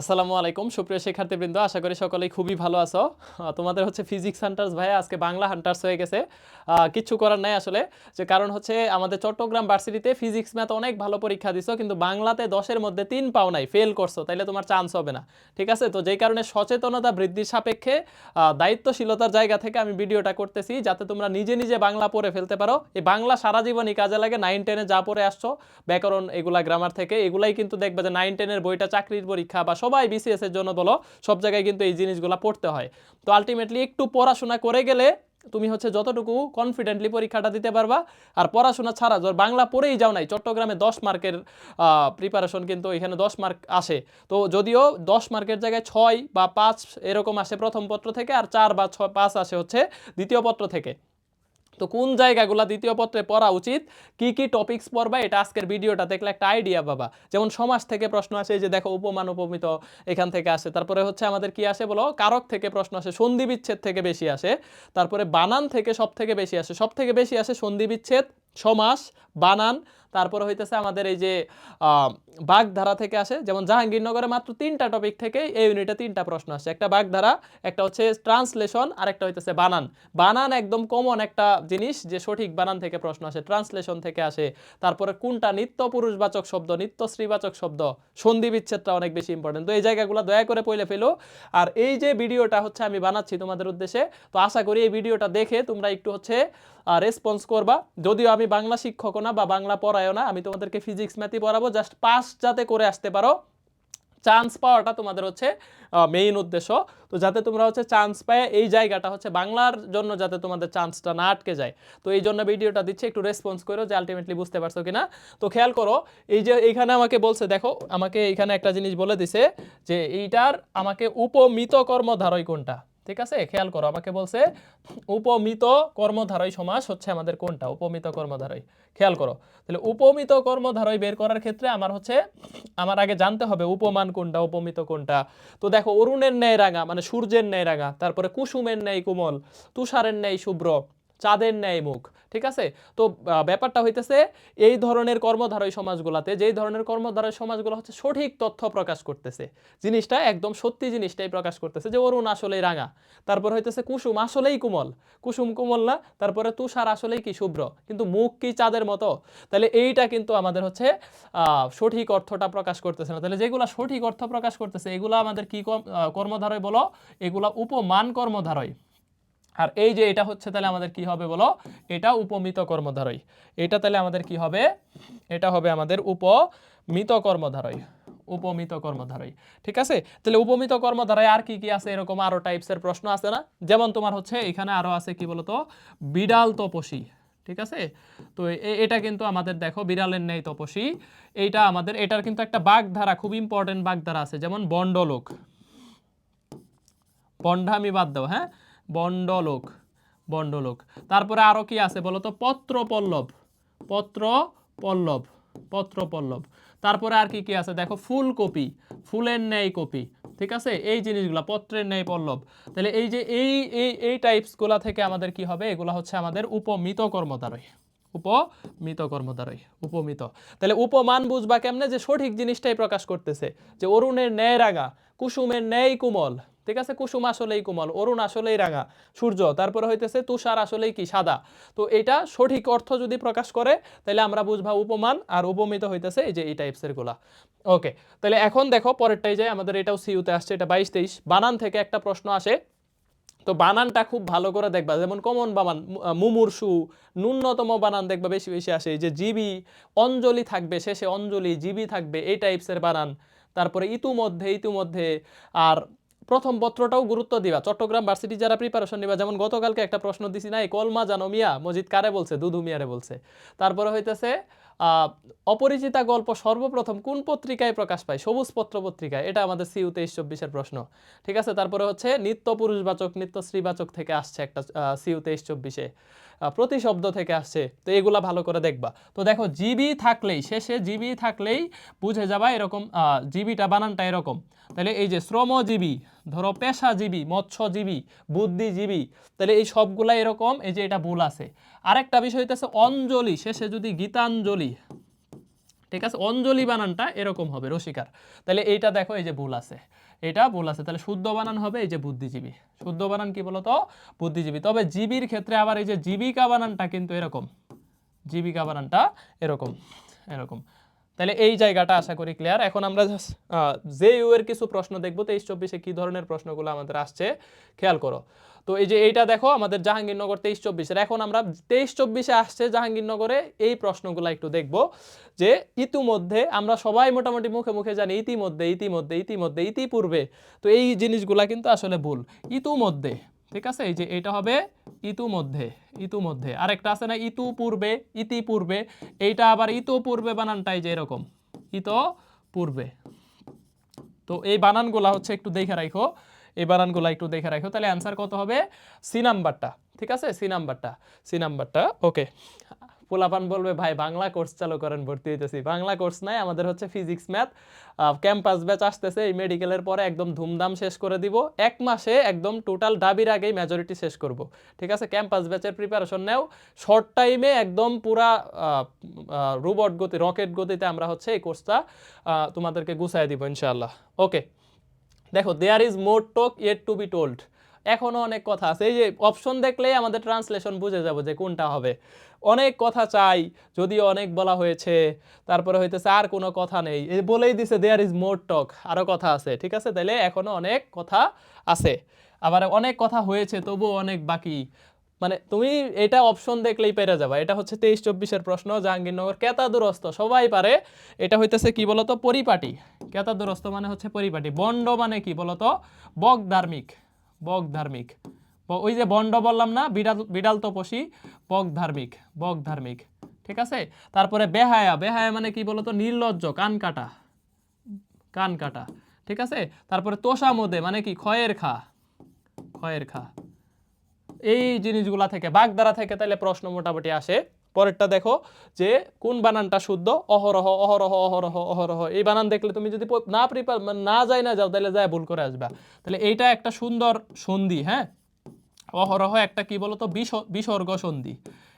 আসসালামু আলাইকুম, সুপ্রিয় শিক্ষার্থীবৃন্দ, আশা করি সকলেই খুবই ভালো আছো। তোমাদের হচ্ছে ফিজিক্স হান্টার্স ভাই আজকে বাংলা হান্টার্স হয়ে গেছে। কিচ্ছু করার নাই আসলে। যে কারণ হচ্ছে আমাদের চট্টগ্রাম ভার্সিটিতে ফিজিক্স ম্যাথ অনেক ভালো পরীক্ষা দিছো, কিন্তু বাংলাতে দশের মধ্যে তিন পাও নাই ফেল করছ, তাইলে তোমার চান্স হবে না। ঠিক আছে? তো যেই কারণে সচেতনতা বৃদ্ধির সাপেক্ষে দায়িত্বশীলতার জায়গা থেকে আমি ভিডিওটা করতেছি, যাতে তোমরা নিজে নিজে বাংলা পড়ে ফেলতে পারো। এই বাংলা সারা জীবনই কাজে লাগে নাইন টেনে যা পড়ে আসছো, ব্যাকরণ এগুলা গ্রামার থেকে। এগুলাই কিন্তু দেখবে যে নাইন টেনের বইটা চাকরির পরীক্ষা বা সবাই বিসিএস এর জন্য বলো, সব জায়গায় কিন্তু এই জিনিসগুলো পড়তে হয়। তো আলটিমেটলি একটু পড়াশোনা করে গেলে তুমি হচ্ছে যতটুকু কনফিডেন্টলি পরীক্ষাটা দিতে পারবা। আর পড়াশোনা ছাড়া ধর বাংলা পড়েই যাও নাই, চট্টগ্রামে দশ মার্কের প্রিপারেশন কিন্তু এখানে দশ মার্ক আসে। তো যদিও দশ মার্কের জায়গায় ছয় বা পাঁচ এরকম আসে প্রথম পত্র থেকে, আর চার বা ছয়, পাঁচ আসে হচ্ছে দ্বিতীয় পত্র থেকে। তো কোন জায়গাগুলো দ্বিতীয় পত্রে পড়া উচিত? কি কি টপিকস পড়বা? এটা আজকের ভিডিওটা দেখলে একটা আইডিয়া পাবা। যেমন সমাজ থেকে প্রশ্ন আসে যে দেখো উপমান উপমিত এখান থেকে আসে। তারপরে হচ্ছে আমাদের কি আসে বলো? কারক থেকে প্রশ্ন আসে, সন্ধি বিচ্ছেদ থেকে বেশি আসে। তারপরে বানান থেকে সব থেকে বেশি আসে। সব থেকে বেশি আসে সন্ধি বিচ্ছেদ, সমাস, বানান। তারপরে হইতেছে আমাদের এই যে বাগধারা থেকে আসে, যেমন জাহাঙ্গীরনগরে মাত্র তিনটা টপিক থেকে এই ইউনিটে তিনটা প্রশ্ন আসে। একটা বাগধারা, একটা হচ্ছে ট্রান্সলেশন আর একটা হইতেছে বানান। বানান একদম কমন একটা জিনিস যে সঠিক বানান থেকে প্রশ্ন আসে। ট্রান্সলেশন থেকে আসে। তারপরে কোনটা নিত্য পুরুষবাচক শব্দ, নিত্য স্ত্রীবাচক শব্দ? সন্ধি বিচ্ছেদটা অনেক বেশি ইম্পর্টেন্ট তো এই জায়গাগুলো দয়া করে পইলে ফেলো। আর এই যে ভিডিওটা হচ্ছে আমি বানাচ্ছি তোমাদের উদ্দেশ্যে, তো আশা করি এই ভিডিওটা দেখে তোমরা একটু হচ্ছে রেসপন্স করবা। যদিও আমি বাংলা শিক্ষকও না বা বাংলা পড়ায়ও না, আমি তোমাদেরকে ফিজিক্স ম্যাথই পড়াবো। জাস্ট পাস যাতে করে আসতে পারো। চান্স পাওয়াটা তোমাদের হচ্ছে মেইন উদ্দেশ্য। তো যাতে তোমরা হচ্ছে চান্স পায় এই জায়গাটা হচ্ছে বাংলার জন্য যাতে তোমাদের চান্সটা না আটকে যায়। তো এই জন্য ভিডিওটা দিচ্ছে, একটু রেসপন্স করো যে আলটিমেটলি বুঝতে পারছ কিনা। তো খেয়াল করো, এই যে এইখানে আমাকে বলছে, দেখো, আমাকে এইখানে একটা জিনিস বলে দিছে যে এইটার আমাকে উপমিত কর্মধারয় কোনটা? ঠিক আছে? খেয়াল করো, আমাকে বলছে, উপমিত কর্মধারয় সমাস হচ্ছে আমাদের কোনটা? উপমিত কর্মধারয়। খেয়াল করো, তাহলে উপমিত কর্মধারয় বের করার ক্ষেত্রে আমার হচ্ছে, আমার আগে জানতে হবে উপমান কোনটা, উপমিত কোনটা। তো দেখো, অরুণের ন্যায় রাঙা মানে সূর্যের ন্যায় রাঙা তারপরে কুসুমের ন্যায় কোমল, তুষারের ন্যায় শুভ্র চাঁদের ন্যায় মুখ, ঠিক আছে? তো ব্যাপারটা হইতেছে এই ধরনের কর্মধারয় সমাজগুলাতে, যেই ধরনের কর্মধারয় সমাজগুলো হচ্ছে সঠিক তথ্য প্রকাশ করতেছে। জিনিসটা একদম সত্যি জিনিসটাই প্রকাশ করতেছে যে অরুণ আসলেই রাঙা, তারপর হইতেছে কুসুম আসলেই কোমল। কুসুম কোমল না, তারপরে তুষার আসলেই কি শুভ্র, কিন্তু মুখ কি চাঁদের মতো? তাহলে এইটা কিন্তু আমাদের হচ্ছে সঠিক অর্থটা প্রকাশ করতেছে না। তাহলে যেগুলা সঠিক অর্থ প্রকাশ করতেছে, এগুলা আমাদের কি কর্মধারয় বলো? এগুলা উপমান কর্মধারয়। আর এই যে এটা হচ্ছে তাহলে আমাদের কি হবে বলো? এটা উপমিত কর্মধারয়। এটা তাহলে আমাদের কি হবে? এটা হবে আমাদের উপমিত কর্মধারয়। উপমিত কর্মধারয়। ঠিক আছে? তাহলে উপমিত কর্মধারায় আর কি কি আছে? এরকম আরও টাইপসের প্রশ্ন আছে না? যেমন তোমার হচ্ছে এখানে আরও আছে কি বলতো? বিড়াল তপসী ঠিক আছে? তো এটা কিন্তু আমাদের দেখো, বিড়ালের নেই তপসী এইটা আমাদের, এটার কিন্তু একটা বাগধারা, খুব ইম্পর্টেন্ট বাগধারা আছে। যেমন বন্ডলোক। বন্ডামি বাদ দাও হ্যাঁ? বন্ডলোক বন্ডলোক। তারপরে আরও কি আছে বলো তো পত্র পল্লব পত্র পল্লব পত্র পল্লব তারপরে আর কি কি আছে? দেখো, ফুলকপি, ফুলের ন্যায় কপি, ঠিক আছে? এই জিনিসগুলা, পত্রের ন্যায় পল্লব। তাহলে এই যে এই এই এই টাইপসগুলা থেকে আমাদের কি হবে? এগুলা হচ্ছে আমাদের উপমিত কর্মধারয় উপমিত কর্মধারয় উপমিত। তাহলে উপমান বুঝবা কেমনে? যে সঠিক জিনিসটাই প্রকাশ করতেছে। যে অরুণের ন্যায় রাগা, কুসুমের ন্যায় কোমল ঠিক আছে? কুসুম আসলেই কোমল, অরুণ আসলেই রাঙা, সূর্য, তারপরে হইতেছে তুষার আসলেই কি সাদা। তো এটা সঠিক অর্থ যদি প্রকাশ করে, তাহলে আমরা বুঝবা উপমান আর উপমিত হইতেছে এই যে এই টাইপসেরগুলা। ওকে তাহলে এখন দেখো পরেরটাই যায় আমাদের এটাও সিউতে আসছে, এটা বাইশ তেইশ। বানান থেকে একটা প্রশ্ন আসে। তো বানানটা খুব ভালো করে দেখবা, যেমন কমন বানান মুমূর্ষু, ন্যূনতম বানান দেখবা বেশি বেশি আসে। যে জিবি, অঞ্জলি থাকবে শেষে, অঞ্জলি, জিবি থাকবে, এই টাইপসের বানান। তারপরে ইতুমধ্যে, ইতিমধ্যে, আর প্রথম পত্রটাও গুরুত্ব দিবা। চট্টগ্রাম ভার্সিটি যারা প্রিপারেশন নিবা, যেমন গতকালকে একটা প্রশ্ন দিছি নাই কলমা জানো মিয়া? মজিদ কারে বলছে? দুধু মিয়ারে বলছে। তারপরে হইতেছে অপরিচিতা গল্প সর্বপ্রথম কোন পত্রিকায় প্রকাশ পায়? সবুজ পত্র পত্রিকায় এটা আমাদের সিউ তেইশ চব্বিশের প্রশ্ন। ঠিক আছে? তারপরে হচ্ছে, নিত্য পুরুষবাচক, নিত্য স্ত্রীবাচক থেকে আসছে একটা সিউ তেইশ চব্বিশে। প্রতিশব্দ থেকে আসছে। তো এগুলা ভালো করে দেখবা। তো দেখো, জিবি থাকলেই, শেষে জিবি থাকলেই বুঝে যাবা এরকম জিবিটা বানানটা এরকম। তাহলে এই যে শ্রমজীবী, ধরো পেশাজীবী, মৎস্যজীবী, বুদ্ধিজীবী, তাহলে এই সবগুলা এরকম, এই যে এটা ভুল আছে। আরেকটা বিষয় হইতেছে অঞ্জলি, শেষে যদি গীতাঞ্জলি ঠিক আছে? অঞ্জলি বানানটা এরকম হবে, রসিকার। তাহলে এইটা দেখো, এই যে ভুল আছে। এটা ভুল আছে। তাহলে শুদ্ধ বানান হবে এই যে বুদ্ধিজীবী। শুদ্ধ বানান কি বলতো? বুদ্ধিজীবী। তবে জীবীর ক্ষেত্রে আবার এই যে জীবিকা বানানটা কিন্তু এরকম। জীবিকা বানানটা এরকম এরকম। তাহলে এই জায়গাটা আশা করি ক্লিয়ার এখন আমরা জে ইউ এর কিছু প্রশ্ন দেখব, তেইশ চব্বিশে কি ধরনের প্রশ্নগুলো আমাদের আসছে, খেয়াল করো। তো এই যে এইটা দেখো, আমাদের জাহাঙ্গীরনগর তেইশ চব্বিশের এখন আমরা তেইশ চব্বিশে আসছে জাহাঙ্গীরনগরে এই প্রশ্নগুলো একটু দেখব যে ইতিমধ্যে আমরা সবাই মোটামুটি মুখে মুখে জানি ইতিমধ্যে ইতিমধ্যে ইতিমধ্যে, ইতিপূর্বে। তো এই জিনিসগুলা কিন্তু আসলে ভুল। ইতিমধ্যে, ঠিক আছে? এই যে এটা হবে ইতুমধ্যে ইতুমধ্যে। আরেকটা আছে না ইতু পূর্বে ইতি পূর্বে এইটা আবার ইতো পূর্বে বানানটাই যে এরকম ইতো পূর্বে তো এই বানানগুলা হচ্ছে একটু দেখে রাখো। এই বানানগুলা একটু দেখে রাখো। তাহলে অ্যান্সার কত হবে? সি নাম্বারটা ঠিক আছে? সি নাম্বারটা সি নাম্বারটা ওকে পোলাপান বলবে, ভাই, বাংলা কোর্স চালু করেন, ভর্তি হইতেছি। বাংলা কোর্স নাই, আমাদের হচ্ছে ফিজিক্স ম্যাথ ক্যাম্পাস ব্যাচ আসতেছে। এই মেডিকেলের পরে একদম ধুমধাম শেষ করে দিব। এক মাসে একদম টোটাল ডাবির আগেই মেজরিটি শেষ করব। ঠিক আছে? ক্যাম্পাস ব্যাচের প্রিপারেশন নেও। শর্ট টাইমে একদম পুরা রোবট গতি রকেট গতিতে আমরা হচ্ছে এই কোর্সটা তোমাদেরকে গুছাই দিব, ইনশাআল্লাহ। ওকে দেখো there is more talk yet to be told এখনও অনেক কথা আছে। এই যে অপশন দেখলেই আমাদের ট্রান্সলেশন বুঝে যাব যে কোনটা হবে। অনেক কথা চাই, যদিও অনেক বলা হয়েছে, তারপরে হইতেছে আর কোনো কথা নেই। এই বলেই দিছে দেয়ার ইজ মোর টক আরও কথা আছে, ঠিক আছে? তাহলে এখনও অনেক কথা আছে। আবার অনেক কথা হয়েছে, তবুও অনেক বাকি। মানে তুমি এটা অপশন দেখলেই পেরে যাবা। এটা হচ্ছে তেইশ চব্বিশের প্রশ্ন, জাহাঙ্গীরনগর কেতা দুরস্ত সবাই পারে। এটা হইতেছে কি বলতো? পরিপাটি। কেতা দুরস্ত মানে হচ্ছে পরিপাটি। বন্ড মানে কি বলতো? বক ধার্মিক। বক ধার্মিক। ওই যে বন্ড বললাম না, বিড়াল বিড়াল তপসী বক ধার্মিক। বক ধার্মিক। ঠিক আছে? তারপরে বেহায়া। বেহায়া মানে কি বলতো? নির্লজ্জ, কান কাটা। কান কাটা। ঠিক আছে? তারপরে তোষা মোদে মানে কি? খয়ের খা। খয়ের খা। এই জিনিসগুলা থেকে বাগদারা থেকে তাহলে প্রশ্ন মোটামুটি আসে। পরেরটা দেখো যে, কোন বানানটা শুদ্ধ? অহরহ অহরহ অহরহ অহরহ। এই বানান দেখলে তুমি যদি না প্রিপার না যাই না যাও তাহলে যায় ভুল করে আসবা। তাহলে এইটা একটা সুন্দর সন্ধি হ্যাঁ? অহরহ একটা কি বলতো? বিস- বিসর্গ সন্ধি।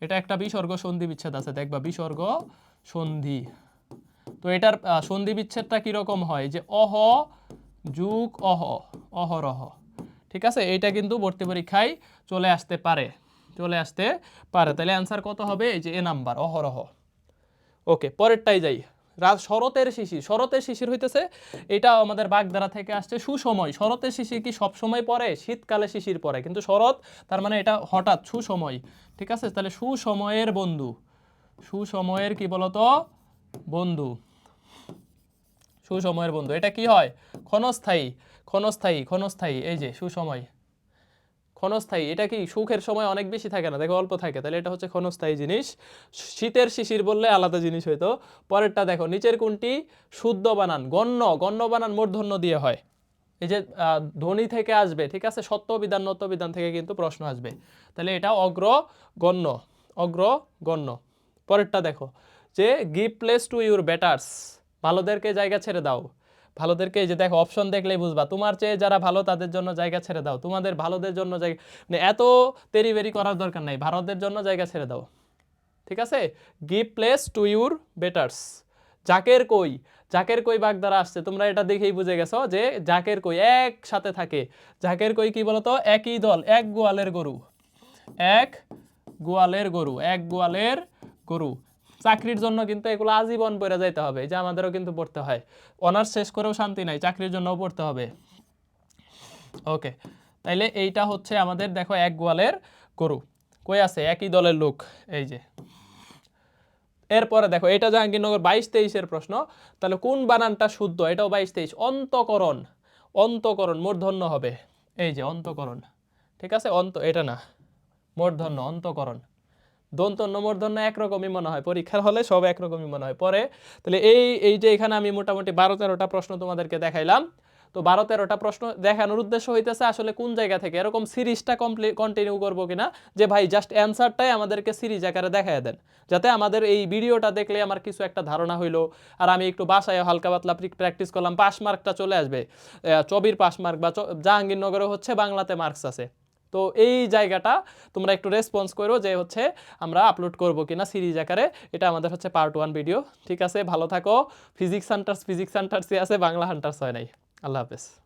এটা একটা বিসর্গ সন্ধি বিচ্ছেদ আছে, দেখবা বিসর্গ সন্ধি। তো এটার সন্ধি বিচ্ছেদটা কীরকম হয়? যে অহ, যুগ, অহ, অহরহ। ঠিক আছে? এইটা কিন্তু ভর্তি পরীক্ষায় চলে আসতে পারে। চলে আসতে পারে। তাহলে অ্যান্সার কত হবে? এই যে এ নাম্বার, অহরহ। ওকে, পরেরটাই যাই। রাত শরতের শিশির শরতের শিশির হইতেছে, এটা আমাদের বাগদারা থেকে আসছে সুসময়। শরতের শিশির কি সব সময় পরে শীতকালে শিশির পরে কিন্তু শরৎ, তার মানে এটা হঠাৎ সুসময়। ঠিক আছে? তাহলে সুসময়ের বন্ধু। সুসময়ের কি বলতো? বন্ধু। সুসময়ের বন্ধু। এটা কি হয়? ক্ষণস্থায়ী। ক্ষণস্থায়ী ক্ষণস্থায়ী, এই যে সুসময়। ক্ষণস্থায়ী, এটা কি সুখের সময় অনেক বেশি থাকে না? দেখো, অল্প থাকে। তাহলে এটা হচ্ছে ক্ষণস্থায়ী জিনিস। শীতের শিশির বললে আলাদা জিনিস হইতো পরেরটা দেখো, নিচের কোনটি? শুদ্ধ বানান, গণ্য। গণ্য বানান মূর্ধন্য দিয়ে হয়। এই যে ধ্বনি থেকে আসবে, ঠিক আছে? সত্য বিধান নত বিধান থেকে কিন্তু প্রশ্ন আসবে। তাহলে এটা অগ্র গণ্য অগ্র গণ্য। পরেরটা দেখো, যে give place to your betters ভালোদেরকে জায়গা ছেড়ে দাও। ভালোদেরকে যে দেখো অপশন দেখলেই বুঝবা। তোমার চেয়ে যারা ভালো, তাদের জন্য জায়গা ছেড়ে দাও। তোমাদের ভালোদের জন্য জায়গা মানে এত তেরি বেরি করার দরকার নাই। ভারতের জন্য জায়গা ছেড়ে দাও। ঠিক আছে? Give place to your betters Jaker কই? জাকের কই বাগদারা আসছে? তোমরা এটা দেখেই বুঝে গেছো যে জাকের কই একসাথে থাকে। জাকের কই কি বলতো? একই দল, এক গোয়ালের গরু। এক গোয়ালের গরু, এক গোয়ালের গরু। চাকরির জন্য কিন্তু এগুলো আজীবন পড়ে যাইতে হবে যে আমাদেরও কিন্তু পড়তে হয়। অনার্স শেষ করেও শান্তি নাই, চাকরির জন্যও পড়তে হবে। ওকে, তাইলে এইটা হচ্ছে আমাদের, দেখো, এক গোয়ালের গরু। কই আছে? একই দলের লোক, এই যে। এরপরে দেখো, এটা জাহাঙ্গীরনগর বাইশ তেইশের প্রশ্ন। তাহলে কোন বানানটা শুদ্ধ? এটাও বাইশ তেইশ। অন্তকরণ অন্তকরণ মূর্ধন্য হবে। এই যে, অন্তকরণ। ঠিক আছে? অন্ত, এটা না। মূর্ধন্য অন্তকরণ। দন্তন্য মূর্ধন্য একরকমই মনে হয়। পরীক্ষার হলে সব একরকমই মনে হয়। পরে তাহলে এই এই যে এখানে আমি মোটামুটি বারো তেরোটা প্রশ্ন তোমাদেরকে দেখাইলাম। তো বারো তেরোটা প্রশ্ন দেখানোর উদ্দেশ্য হইতেছে আসলে কোন জায়গা থেকে, এরকম সিরিজটা কমপ্লিট কন্টিনিউ করব কিনা? যে ভাই জাস্ট অ্যান্সারটাই আমাদেরকে সিরিজ আকারে দেখায় দেন। যাতে আমাদের এই ভিডিওটা দেখলে আমার কিছু একটা ধারণা হইল, আর আমি একটু বাসায় হালকা পাতলা প্র্যাকটিস করলাম পাস মার্কটা চলে আসবে। চবির পাস মার্ক বা জাহাঙ্গীরনগরে হচ্ছে, বাংলাতে মার্কস আছে। তো এই জায়গাটা তোমরা একটু রেসপন্স করো যে হচ্ছে আমরা আপলোড করব কিনা সিরিজ আকারে। এটা আমাদের হচ্ছে পার্ট ওয়ান ভিডিও ঠিক আছে, ভালো থাকো। ফিজিক্স হান্টার্স ফিজিক্স হান্টার্সই আছে, বাংলা হান্টার্স হয় নাই। আল্লাহ হাফেজ।